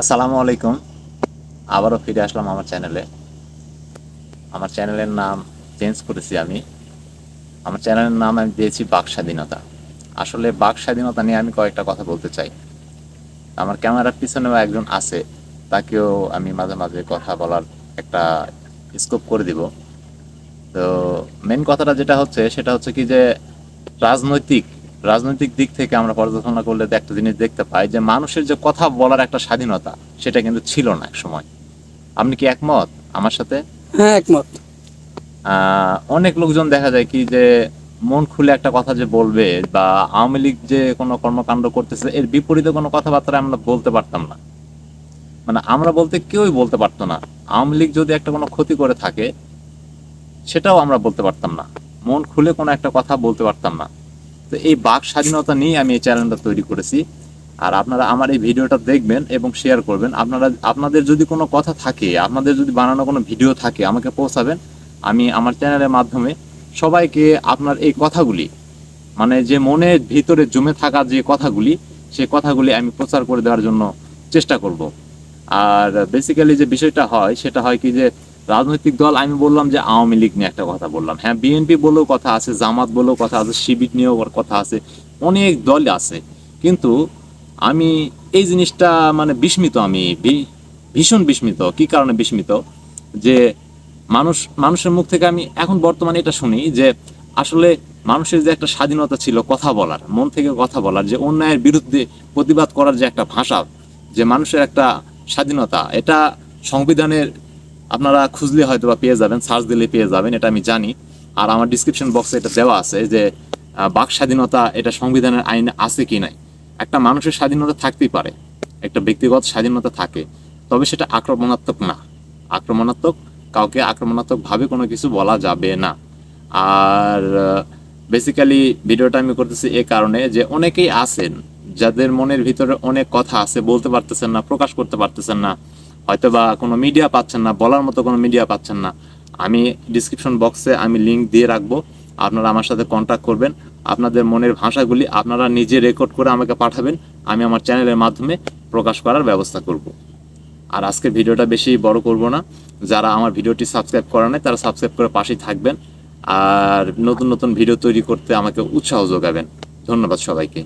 আসসালামু আলাইকুম। আবারও ফিরে আসলাম আমার চ্যানেলে। আমার চ্যানেলের নাম চেঞ্জ করেছি আমি। আমার চ্যানেলের নাম আমি দিয়েছি বাক স্বাধীনতা। আসলে বাক স্বাধীনতা নিয়ে আমি কয়েকটা কথা বলতে চাই। আমার ক্যামেরার পিছনেও একজন আছে, তাকেও আমি মাঝে মাঝে কথা বলার একটা স্কোপ করে দিব। তো মেন কথাটা যেটা হচ্ছে, সেটা হচ্ছে কি যে রাজনৈতিক রাজনৈতিক দিক থেকে আমরা পর্যালোচনা করলে একটা জিনিস দেখতে পাই যে মানুষের যে কথা বলার একটা স্বাধীনতা সেটা কিন্তু ছিল না এক সময়। আপনি কি একমত আমার সাথে? হ্যাঁ একমত। আহ, অনেক লোকজন দেখা যায় কি যে মন খুলে একটা কথা যে বলবে বা আওয়ামী লীগ যে কোনো কর্মকাণ্ড করতেছে এর বিপরীতে কোনো কথাবার্তা আমরা বলতে পারতাম না। মানে আমরা বলতে কেউই বলতে পারতো না। আওয়ামী লীগ যদি একটা কোনো ক্ষতি করে থাকে সেটাও আমরা বলতে পারতাম না। মন খুলে কোনো একটা কথা বলতে পারতাম না। তো এই বাক স্বাধীনতা নিয়ে আমি এই চ্যানেলটা তৈরি করেছি। আর আপনারা আমার এই ভিডিওটা দেখবেন এবং শেয়ার করবেন। আপনারা, আপনাদের যদি কোনো কথা থাকে, আপনাদের যদি বানানো কোনো ভিডিও থাকে, আমাকে পৌঁছাবেন। আমি আমার চ্যানেলের মাধ্যমে সবাইকে আপনার এই কথাগুলি মানে যে মনের ভিতরে জমে থাকা যে কথাগুলি সেই কথাগুলি আমি প্রচার করে দেওয়ার জন্য চেষ্টা করব। আর বেসিক্যালি যে বিষয়টা হয়, সেটা হয় কি যে রাজনৈতিক দল, আমি বললাম যে আওয়ামী লীগ নিয়ে একটা কথা বললাম। হ্যাঁ বিএনপি বলেও কথা আছে, জামাত বলেও কথা আছে, শিবির নিয়েও কথা আছে, অনেক দল আছে। কিন্তু আমি এই জিনিসটা মানে বিস্মিত আমি ভীষণ বিস্মিত। কি কারণে বিস্মিত? যে মানুষ, মানুষের মুখ থেকে আমি এখন বর্তমানে এটা শুনি যে আসলে মানুষের যে একটা স্বাধীনতা ছিল কথা বলার, মন থেকে কথা বলার, যে অন্যায়ের বিরুদ্ধে প্রতিবাদ করার যে একটা ভাষা, যে মানুষের একটা স্বাধীনতা, এটা সংবিধানের আপনারা খুঁজলে হয়তো বা পেয়ে যাবেন সার্চ দিলে পেয়ে যাবেন, এটা আমি জানি। আর আমার ডিসক্রিপশন বক্সে এটা দেওয়া আছে যে বাক স্বাধীনতা এটা সংবিধানের আইনে আছে কি নাই। একটা মানুষের স্বাধীনতা থাকতেই পারে, একটা ব্যক্তিগত স্বাধীনতা থাকে, তবে সেটা আক্রমণাত্মক না। আক্রমণাত্মক, কাউকে আক্রমণাত্মক ভাবে কোনো কিছু বলা যাবে না। আর বেসিক্যালি ভিডিওটা আমি করতেছি এ কারণে যে, অনেকেই আছেন যাদের মনের ভিতরে অনেক কথা আছে, বলতে পারতেছেন না, প্রকাশ করতে পারতেছেন না হয়তো বা কোনো মিডিয়া পাচ্ছেন না, বলার মতো কোনো মিডিয়া পাচ্ছেন না। আমি ডিসক্রিপশন বক্সে আমি লিঙ্ক দিয়ে রাখব, আপনারা আমার সাথে কন্ট্যাক্ট করবেন। আপনাদের মনের ভাষাগুলি আপনারা নিজে রেকর্ড করে আমাকে পাঠাবেন, আমি আমার চ্যানেলের মাধ্যমে প্রকাশ করার ব্যবস্থা করব। আর আজকে ভিডিওটা বেশি বড় করব না, যারা আমার ভিডিওটি সাবস্ক্রাইব করা নাই, তারা সাবস্ক্রাইব করে পাশেই থাকবেন। আর নতুন নতুন ভিডিও তৈরি করতে আমাকে উৎসাহ যোগাবেন। ধন্যবাদ সবাইকে।